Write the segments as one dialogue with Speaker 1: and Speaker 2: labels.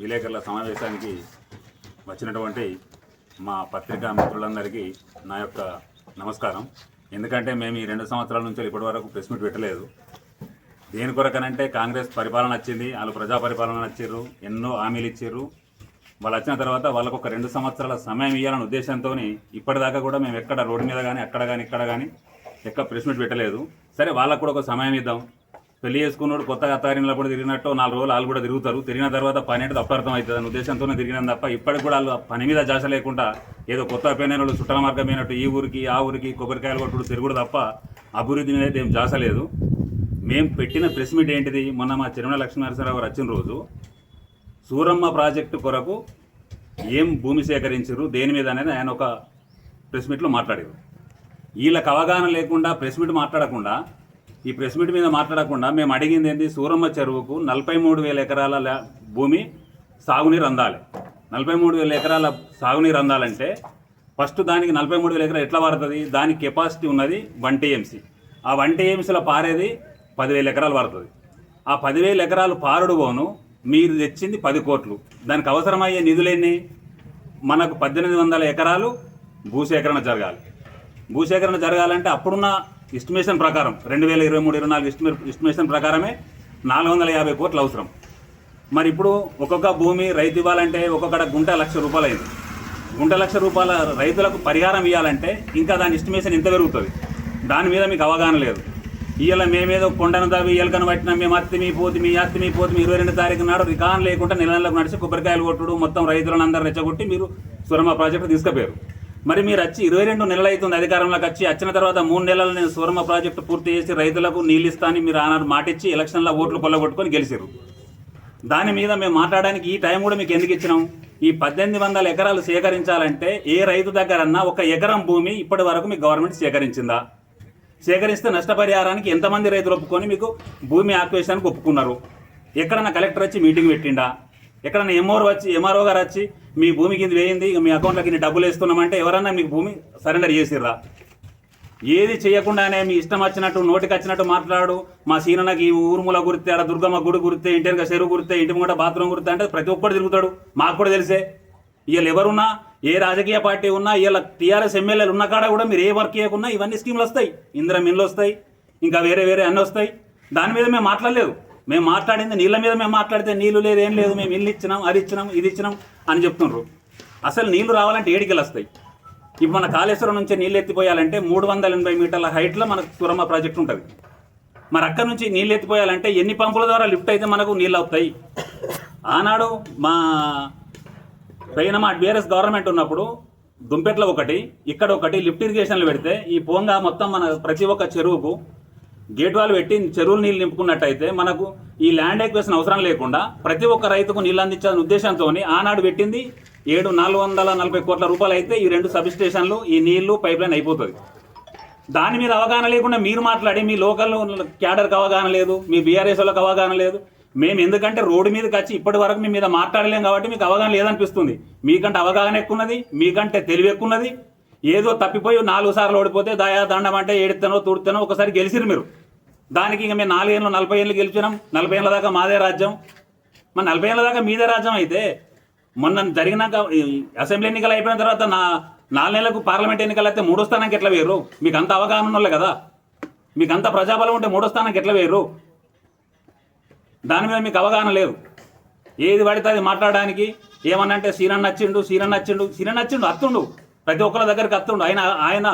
Speaker 1: విలేకరుల సమావేశానికి వచ్చినటువంటి మా పత్రికా మిత్రులందరికీ నా యొక్క నమస్కారం. ఎందుకంటే మేము ఈ రెండు సంవత్సరాల నుంచి ఇప్పటి వరకు ప్రెస్ మీట్ పెట్టలేదు. దేని కొరకనంటే కాంగ్రెస్ పరిపాలన వచ్చింది వాళ్ళు ప్రజా పరిపాలన వచ్చారు ఎన్నో హామీలు ఇచ్చారు వాళ్ళు వచ్చిన తర్వాత వాళ్ళకు ఒక రెండు సంవత్సరాల సమయం ఇవ్వాలనే ఉద్దేశంతో ఇప్పటిదాకా కూడా మేము ఎక్కడ రోడ్డు మీద కానీ అక్కడ కానీ ఇక్కడ కానీ ఎక్కడ ప్రెస్ మీట్ పెట్టలేదు. సరే వాళ్ళకు కూడా ఒక సమయం ఇద్దాం. పెళ్ళి చేసుకున్నాడు కొత్తగా అత్తారిలో కూడా తిరిగినట్టు నాలుగు రోజులు వాళ్ళు కూడా తిరుగుతారు. తిరిగిన తర్వాత పని అంటే అప్రార్థం అవుతుంది అనే ఉద్దేశంతోనే తిరిగినాం తప్ప ఇప్పటికి కూడా వాళ్ళు పని మీద జాస లేకుండా ఏదో కొత్త పోయిన వాళ్ళు చుట్టాల మార్గం అయినట్టు ఈ ఊరికి ఆ ఊరికి కొబ్బరికాయలు కొట్టుడు తిరుగుడు తప్ప అభివృద్ధి మీద అయితే ఏం జాస లేదు. మేము పెట్టిన ప్రెస్ మీట్ ఏంటిది? మొన్న మా చిరుమల లక్ష్మీనరసింహరావు గారు వచ్చిన రోజు సూరమ్మ ప్రాజెక్టు కొరకు ఏం భూమి సేకరించారు దేని మీద అనేది ఆయన ఒక ప్రెస్ మీట్లో మాట్లాడారు వీళ్ళకి అవగాహన లేకుండా ప్రెస్ మీట్ మాట్లాడకుండా ఈ ప్రెస్ మీట్ మీద మాట్లాడకుండా మేము అడిగింది ఏంటి సూరమ్మ చెరువుకు నలభై మూడు వేల ఎకరాల భూమి సాగునీరు అందాలి. నలభై మూడు వేల ఎకరాల సాగునీరు అందాలంటే ఫస్ట్ దానికి నలభై మూడు వేల ఎకరాలు ఎట్లా పడుతుంది దానికి కెపాసిటీ ఉన్నది వన్ టీఎంసీ. ఆ వన్ టీఎంసీలో పారేది పదివేల ఎకరాలు పడుతుంది ఆ పదివేల ఎకరాలు పారుడు పోను మీరు తెచ్చింది పది కోట్లు. దానికి అవసరమయ్యే నిధులెన్ని మనకు పద్దెనిమిది వందల ఎకరాలు భూసేకరణ జరగాలి. భూసేకరణ జరగాలంటే అప్పుడున్న ఎస్టిమేషన్ ప్రకారం రెండు వేల ఇరవై మూడు ఇరవై నాలుగు ఎస్టిమే ఎస్టిమేషన్ ప్రకారమే నాలుగు వందల యాభై కోట్లు అవసరం. మరి ఇప్పుడు ఒక్కొక్క భూమి రైతు ఇవ్వాలంటే ఒక్కొక్కడ గుంట లక్ష రూపాయలు అయింది గుంట లక్ష రూపాయల రైతులకు పరిహారం ఇవ్వాలంటే ఇంకా దాని ఎస్టిమేషన్ ఎంత పెరుగుతుంది? దాని మీద మీకు అవగాహన లేదు. ఇవాళ మేమేదో కొండను దావి ఎలకను పట్టినా మేము అత్తిమి పోతి మీ అత్తి మీ పోతి మీ ఇరవై రెండు తారీఖు నాడు రికాన్ లేకుండా నెల నెలకు నడిచి కొబ్బరికాయలు కొట్టుడు మొత్తం రైతులను అందరూ రెచ్చగొట్టి మీరు సురమ ప్రాజెక్టు తీసుకుపోయారు. మరి మీరు వచ్చి ఇరవై రెండు నెలలు అవుతుంది అధికారంలోకి వచ్చి వచ్చిన తర్వాత మూడు నెలలు నేను సూరమ్మ ప్రాజెక్టు పూర్తి చేసి రైతులకు నీళ్ళు ఇస్తానని మీరు ఆనాడు మాటిచ్చి ఎలక్షన్లో ఓట్లు పొల్లగొట్టుకొని గెలిచారు దాని మీద మేము మాట్లాడడానికి ఈ టైం కూడా మీకు ఎందుకు ఇచ్చినాం? ఈ పద్దెనిమిది వందల ఎకరాలు సేకరించాలంటే ఏ రైతు దగ్గరన్నా ఒక ఎకరం భూమి ఇప్పటి వరకు మీ గవర్నమెంట్ సేకరించిందా? సేకరిస్తే నష్టపరిహారానికి ఎంతమంది రైతులు ఒప్పుకొని మీకు భూమి ఆక్వేషానికి ఒప్పుకున్నారు? ఎక్కడన్నా కలెక్టర్ వచ్చి మీటింగ్ పెట్టిండా? ఎక్కడన్నా ఎంఆర్ వచ్చి ఎంఆర్ఓ గారు వచ్చి మీ భూమి కింద వేయింది మీ అకౌంట్లోకి ఇన్ని డబ్బులు వేస్తున్నామంటే ఎవరన్నా మీకు భూమి సరెండర్ చేసిర్రా? ఏది చేయకుండానే మీ ఇష్టం వచ్చినట్టు నోటికి వచ్చినట్టు మాట్లాడు. మా సీనన్నకి ఈ ఊరుముల గురితే ఆడ దుర్గమ్మ గుడి గురితే ఇంటర్గా చెరువు గురితే ఇంటి ముంగట బాత్రూమ్ గురితే అంటే ప్రతి ఒక్కడు తిరుగుతాడు. మాకు కూడా తెలిసే. వీళ్ళు ఎవరున్నా ఏ రాజకీయ పార్టీ ఉన్నా వీళ్ళ టీఆర్ఎస్ ఎమ్మెల్యేలు ఉన్న కాడ కూడా మీరు ఏ వర్క్ చేయకున్నా ఇవన్నీ స్కీములు వస్తాయి. ఇందిరా మిన్లు వస్తాయి ఇంకా వేరే వేరే అన్నీ వస్తాయి. దాని మీద మేము మాట్లాడలేదు. మేము మాట్లాడింది నీళ్ళ మీద మేము మాట్లాడితే నీళ్ళు లేదు ఏం లేదు మేము ఇల్లు ఇచ్చినాం అది ఇచ్చినాం ఇది ఇచ్చినాం అని చెప్తున్నారు అసలు నీళ్ళు రావాలంటే ఏడికెళ్ళి వస్తాయి. ఇప్పుడు మన కాళేశ్వరం నుంచి నీళ్ళు ఎత్తిపోయాలంటే మూడు వందల ఎనభై మీటర్ల హైట్లో మనకు సురమ్మ ప్రాజెక్ట్ ఉంటుంది. మరి అక్కడ నుంచి నీళ్ళు ఎత్తిపోయాలంటే ఎన్ని పంపుల ద్వారా లిఫ్ట్ అయితే మనకు నీళ్ళు అవుతాయి? ఆనాడు మా పైన మా బీఆర్ఎస్ గవర్నమెంట్ ఉన్నప్పుడు దుంపెట్ల ఒకటి ఇక్కడ ఒకటి లిఫ్ట్ ఇరిగేషన్లు పెడితే ఈ పోంగా మొత్తం మన ప్రతి ఒక్క చెరువుకు గేట్ వాళ్ళు పెట్టి చెరువులు నీళ్ళు నింపుకున్నట్టయితే మనకు ఈ ల్యాండ్ ఎక్వేషన్ అవసరం లేకుండా ప్రతి ఒక్క రైతుకు నీళ్ళు అందించాలని ఉద్దేశంతో ఆనాడు పెట్టింది ఏడు నాలుగు వందల నలభై కోట్ల రూపాయలు అయితే ఈ రెండు సబ్ స్టేషన్లు ఈ నీళ్ళు పైప్ లైన్ అయిపోతుంది. దాని మీద అవగాహన లేకుండా మీరు మాట్లాడి మీ లోకల్ క్యాడర్కి అవగాహన లేదు మీ బీఆర్ఎస్ వాళ్ళకి అవగాహన లేదు. మేము ఎందుకంటే రోడ్డు మీదకి వచ్చి ఇప్పటి వరకు మీ మీద మాట్లాడలేం కాబట్టి మీకు అవగాహన లేదనిపిస్తుంది. మీకంటే అవగాహన ఎక్కున్నది మీకంటే తెలివి ఎక్కున్నది ఏదో తప్పిపోయి నాలుగు సార్లు ఓడిపోతే దయా దండం అంటే ఏడుతానో తుడుతానో ఒకసారి గెలిచిరు మీరు. దానికి ఇంక మేము నాలుగేళ్ళు నలభై ఏళ్ళు గెలిచినాం. నలభై ఏళ్ళ దాకా మాదే రాజ్యం. మరి నలభై ఏళ్ళ దాకా మీదే రాజ్యం అయితే మొన్న జరిగినాక ఈ అసెంబ్లీ ఎన్నికలు అయిపోయిన తర్వాత నా నాలుగు నెలలకు పార్లమెంట్ ఎన్నికలు అయితే మూడో స్థానానికి ఎట్లా వేయరు మీకు అంత అవగాహన ఉన్నోళ్ళే కదా. మీకు అంత ప్రజాబలం ఉంటే మూడో స్థానానికి ఎట్లా వేయరు దాని మీద మీకు అవగాహన లేదు. ఏది పడితే అది మాట్లాడడానికి. ఏమన్నంటే సీనన్ నచ్చిండు సీనన్ నచ్చిండు సీనన్ నచ్చిండు అత్తుండు. ప్రతి ఒక్కరి దగ్గరికి వస్తుండు. ఆయన ఆయన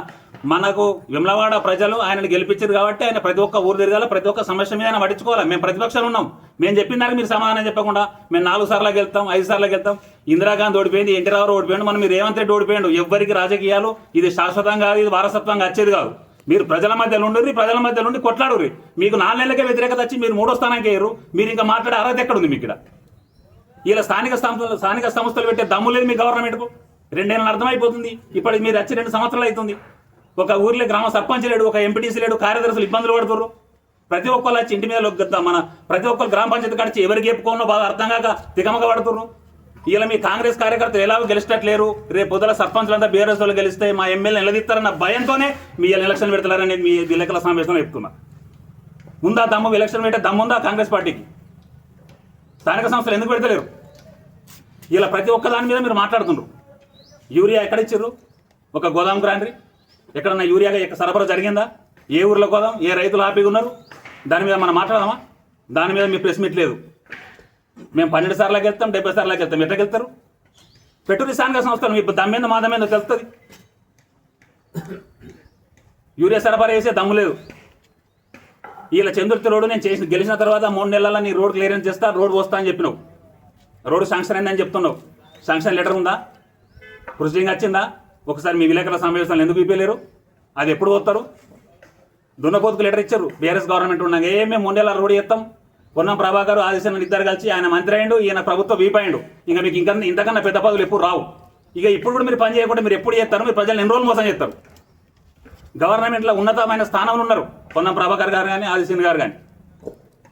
Speaker 1: మనకు విమలవాడ ప్రజలు ఆయనను గెలిపించారు కాబట్టి ఆయన ప్రతి ఒక్క ఊరు తిరగాల ప్రతి ఒక్క సమస్య మీద ఆయన పట్టించుకోవాలి. మేము ప్రతిపక్షాలు ఉన్నాం. మేము చెప్పిన దానికి మీరు సమాధానం చెప్పకుండా మేము నాలుగు సార్లు వెళ్తాం ఐదు సార్లు వెళ్తాం ఇందిరాగాంధీ ఓడిపోయింది ఎన్టీ రావు ఓడిపోయాడు మనం మీరు రేవంత్ రెడ్డి ఓడిపోయిండు. ఎవ్వరికి రాజకీయాలు ఇది శాశ్వతం కాదు ఇది వారసత్వంగా వచ్చేది కాదు. మీరు ప్రజల మధ్యలో ఉండరు ప్రజల మధ్యలో ఉండి కొట్లాడుర్రి. మీకు నాలుగు నెలలకే వ్యతిరేకత వచ్చి మీరు మూడో స్థానానికి వేయరు మీరు ఇంకా మాట్లాడే అర్హత ఎక్కడ ఉంది మీకు ఇక్కడ? ఇలా స్థానిక సంస్థలు స్థానిక సంస్థలు పెట్టే దమ్ము లేదు మీ గవర్నమెంట్కు. రెండేళ్ళు అర్థమైపోతుంది. ఇప్పటికి మీరు వచ్చి రెండు సంవత్సరాలు అవుతుంది. ఒక ఊర్లో గ్రామ సర్పంచ్ లేడు ఒక ఎంపీటీసీ లేడు కార్యదర్శులు ఇబ్బందులు పడుతున్నారు ప్రతి ఒక్కళ్ళు వచ్చి ఇంటి మీద లొగ్గుతా మన ప్రతి ఒక్కరు గ్రామ పంచాయతీ కడిచి ఎవరికి చెప్పుకోనో బాగా అర్థం కాక తికమక పడుతుర్రు. ఇలా మీ కాంగ్రెస్ కార్యకర్తలు ఎలాగో గెలిచినట్లేరు. రేపు పొద్దుల సర్పంచ్లంతా బీఆర్ఎస్ వాళ్ళు గెలిస్తే మా ఎమ్మెల్యే నిలదీస్తారన్న భయంతోనే మీ ఎలక్షన్ పెడతారని మీ విలేకరుల సమావేశంలో చెప్తున్నా. ఉందా దమ్ము? ఎలక్షన్ పెట్టే దమ్ముందా కాంగ్రెస్ పార్టీకి? స్థానిక సంస్థలు ఎందుకు పెడతలేరు? ఇలా ప్రతి ఒక్క దాని మీద మీరు మాట్లాడుతున్నారు యూరియా ఎక్కడ ఇచ్చిర్రు ఒక గోదాం రాండ్రి ఎక్కడన్నా యూరియాగా ఎక్కడ సరఫరా జరిగిందా? ఏ ఊర్లో గోదాం? ఏ రైతులు హ్యాపీగా ఉన్నారు? దాని మీద మనం మాట్లాడదామా? దాని మీద మీ ప్రెస్ మీట్ లేదు. మేము పన్నెండు సార్లకి వెళ్తాం డెబ్బై సార్లకి వెళ్తాం. ఎట్లా వెళ్తారు? పెట్టుబడి సాంఘిక సంస్థలు మీ దమ్ మీద మా దమ్ మీద తెలుస్తుంది. యూరియా సరఫరా చేసే దమ్ము లేదు. వీళ్ళ చంద్రుతి రోడ్డు నేను చేసిన గెలిచిన తర్వాత మూడు నెలల్లో నీ రోడ్ క్లియరెన్స్ చేస్తా రోడ్ వస్తా అని చెప్పినావు. రోడ్డు శాంక్షన్ అయిందని చెప్తున్నావు. శాంక్షన్ లెటర్ ఉందా? ప్రొసీడింగ్ వచ్చిందా? ఒకసారి మీ విలేకరుల సమావేశాలు ఎందుకు ఇప్పలేరు అది ఎప్పుడు పోతారు? దున్నపోతుకు లెటర్ ఇచ్చారు. బీఆర్ఎస్ గవర్నమెంట్ ఉన్నాక ఏ మేము మూడు రోడ్ చేస్తాం పొన్నం ప్రభాకర్ ఆదిశన ఇద్దరు కలిసి ఆయన మంత్రి అయిండు ఈయన ప్రభుత్వ వీపాయిండు ఇంకా మీకు ఇంకా ఇంతకన్నా పెద్ద పదవులు ఎప్పుడు రావు. ఇక ఇప్పుడు కూడా మీరు పని చేయకుండా మీరు ఎప్పుడు చేస్తారు? మీరు ప్రజలను ఎన్ని రోజులు మోసం చేస్తారు? గవర్నమెంట్లో ఉన్నతమైన స్థానంలో ఉన్నారు. పొన్నం ప్రభాకర్ గారు కానీ ఆదిశన్ గారు కానీ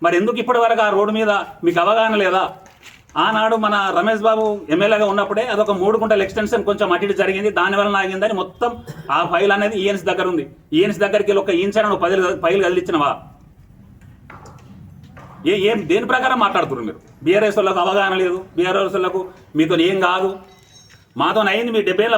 Speaker 1: మరి ఎందుకు ఇప్పటి వరకు ఆ రోడ్డు మీద మీకు అవగాహన లేదా? ఆనాడు మన రమేష్ బాబు ఎమ్మెల్యేగా ఉన్నప్పుడే అదొక మూడు గుంటల ఎక్స్టెన్షన్ కొంచెం అటు జరిగింది. దానివల్ల ఆగిందని మొత్తం ఆ ఫైల్ అనేది ఈఎన్సీ దగ్గర ఉంది. ఈఎన్సీ దగ్గరికి వెళ్ళి ఒక ఇంచన పదిలు పది ఫైల్ కదిలిచ్చినవా? ఏ ఏం దేని ప్రకారం మాట్లాడుతున్నారు మీరు? బీఆర్ఎస్ వాళ్ళకు అవగాహన లేదు. బీఆర్ఎస్ వాళ్ళకు మీతో ఏం కాదు. మాతో అయింది మీ డెబ్బై ఏళ్ళ